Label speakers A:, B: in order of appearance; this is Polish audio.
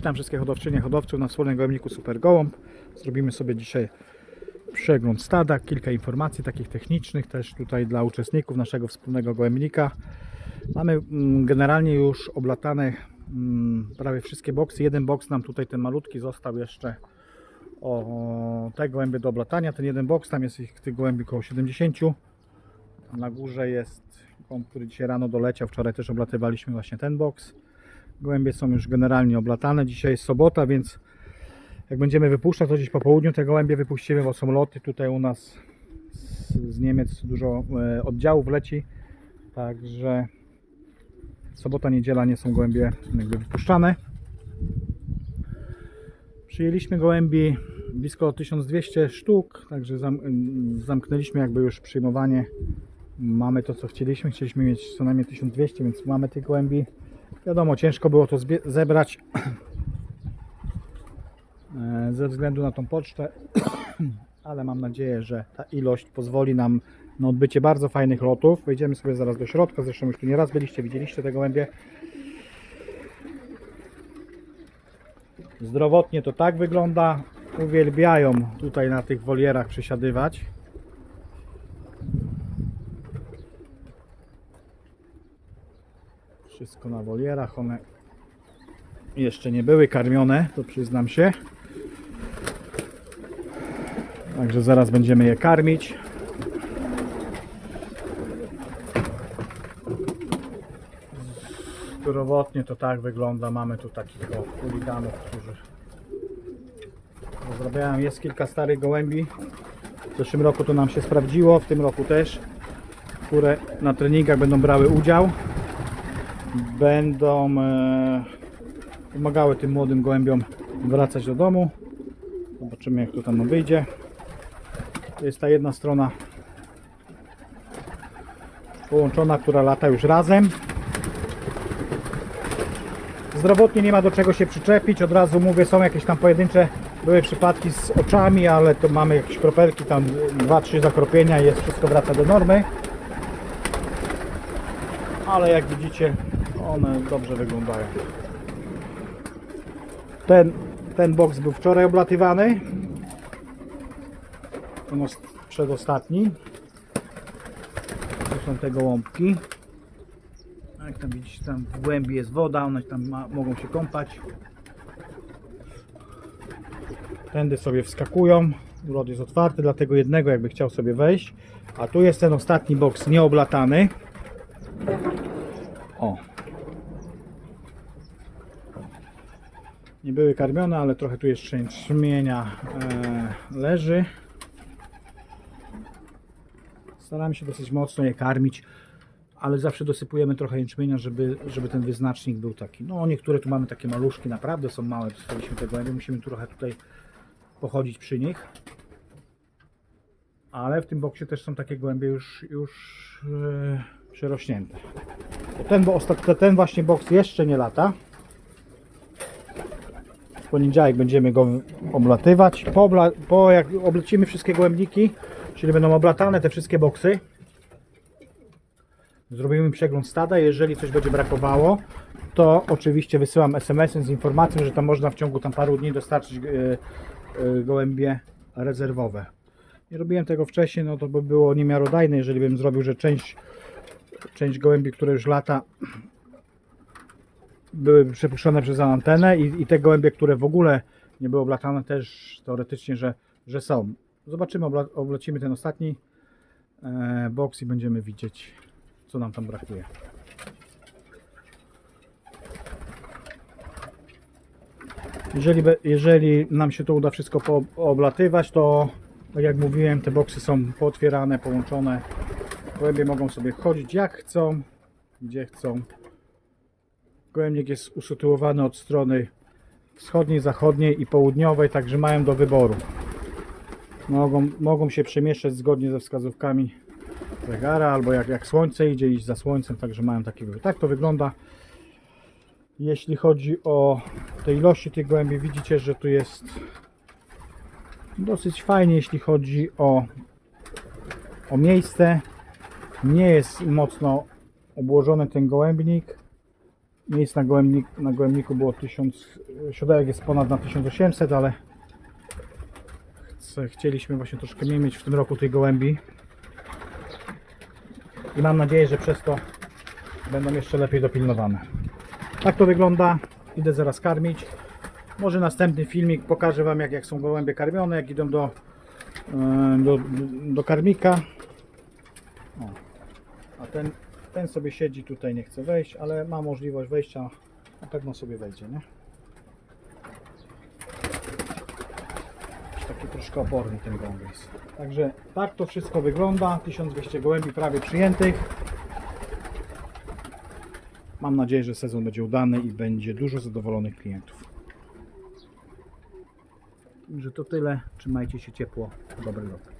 A: Witam wszystkie hodowczynie, hodowców na wspólnym gołębniku Super Gołąb. Zrobimy sobie dzisiaj przegląd stada, kilka informacji takich technicznych też tutaj dla uczestników naszego wspólnego gołębnika. Mamy mm, generalnie już oblatane mm, prawie wszystkie boksy. Jeden boks nam tutaj ten malutki został jeszcze o te gołębie do oblatania. Ten jeden boks, tam jest ich tych gołębi około 70. Na górze jest on, który dzisiaj rano doleciał. Wczoraj też oblatywaliśmy właśnie ten boks. Gołębie są już generalnie oblatane. Dzisiaj jest sobota, więc jak będziemy wypuszczać, to gdzieś po południu te gołębie wypuścimy, bo są loty tutaj u nas z, z Niemiec dużo e, oddziałów leci. Także sobota, niedziela nie są gołębie jakby wypuszczane. Przyjęliśmy gołębi blisko 1200 sztuk, także zam, zamknęliśmy jakby już przyjmowanie. Mamy to co chcieliśmy, chcieliśmy mieć co najmniej 1200, więc mamy tych gołębi. Wiadomo, ciężko było to zebrać e, ze względu na tą pocztę, ale mam nadzieję, że ta ilość pozwoli nam na odbycie bardzo fajnych lotów. Wejdziemy sobie zaraz do środka, zresztą już tu nieraz byliście, widzieliście te gołębie. Zdrowotnie to tak wygląda. Uwielbiają tutaj na tych wolierach przesiadywać. Wszystko na wolierach. One jeszcze nie były karmione, to przyznam się. Także zaraz będziemy je karmić. Zdrowotnie to tak wygląda. Mamy tu takich o, chuliganów, którzy rozrabiają. Jest kilka starych gołębi. W zeszłym roku to nam się sprawdziło, w tym roku też, które na treningach będą brały udział. Będą e, pomagały tym młodym gołębiom wracać do domu. Zobaczymy jak to tam wyjdzie. To jest ta jedna strona połączona, która lata już razem. Zdrowotnie nie ma do czego się przyczepić. Od razu mówię, są jakieś tam pojedyncze były przypadki z oczami, ale to mamy jakieś kropelki, tam 2-3 zakropienia jest wszystko wraca do normy. Ale jak widzicie, one dobrze wyglądają. Ten, ten boks był wczoraj oblatywany. Ten os- przedostatni. Tu są te gołąbki. Jak tam widzicie, tam w głębi jest woda, one tam ma, mogą się kąpać. Tędy sobie wskakują. Urod jest otwarty, dlatego jednego jakby chciał sobie wejść. A tu jest ten ostatni boks nieoblatany. O. Nie były karmione, ale trochę tu jeszcze jęczmienia e, leży. Staramy się dosyć mocno je karmić, ale zawsze dosypujemy trochę jęczmienia, żeby, żeby ten wyznacznik był taki. No niektóre tu mamy takie maluszki, naprawdę są małe, dostaliśmy te gołębie, musimy trochę tutaj pochodzić przy nich. Ale w tym boksie też są takie gołębie już, już e, przerośnięte. Ten, bo ten właśnie boks jeszcze nie lata. Poniedziałek będziemy go oblatywać. Po, obla, po jak oblecimy wszystkie gołębniki, czyli będą oblatane te wszystkie boksy, zrobimy przegląd stada. Jeżeli coś będzie brakowało, to oczywiście wysyłam SMS-em z informacją, że tam można w ciągu tam paru dni dostarczyć e, e, gołębie rezerwowe. Nie robiłem tego wcześniej, no to by było niemiarodajne, jeżeli bym zrobił, że część, część gołębi, które już lata były przepuszczone przez antenę i, i te gołębie, które w ogóle nie były oblatane też teoretycznie, że, że są. Zobaczymy, obla, oblecimy ten ostatni e, boks i będziemy widzieć co nam tam brakuje. Jeżeli, jeżeli nam się to uda wszystko pooblatywać, to tak jak mówiłem, te boksy są pootwierane, połączone. Gołębie mogą sobie chodzić jak chcą, gdzie chcą. Gołębnik jest usytuowany od strony wschodniej, zachodniej i południowej, także mają do wyboru. Mogą, mogą się przemieszczać zgodnie ze wskazówkami zegara, albo jak, jak słońce idzie, iść za słońcem, także mają taki wybór. Tak to wygląda. Jeśli chodzi o te ilości tych gołębi, widzicie, że tu jest dosyć fajnie, jeśli chodzi o, o miejsce. Nie jest mocno obłożony ten gołębnik. Miejsc na, na gołębniku było 1000, siodełek jest ponad na 1800, ale chcieliśmy właśnie troszkę mniej mieć w tym roku tej gołębi. I mam nadzieję, że przez to będą jeszcze lepiej dopilnowane. Tak to wygląda. Idę zaraz karmić. Może następny filmik pokażę Wam jak, jak są gołębie karmione, jak idą do, do, do karmika. O. A ten, ten sobie siedzi tutaj, nie chce wejść, ale ma możliwość wejścia. Na pewno sobie wejdzie, nie? Taki troszkę oporny ten gołąb jest. Także tak to wszystko wygląda. 1200 gołębi prawie przyjętych. Mam nadzieję, że sezon będzie udany i będzie dużo zadowolonych klientów. Także to tyle. Trzymajcie się ciepło. Dobry lot.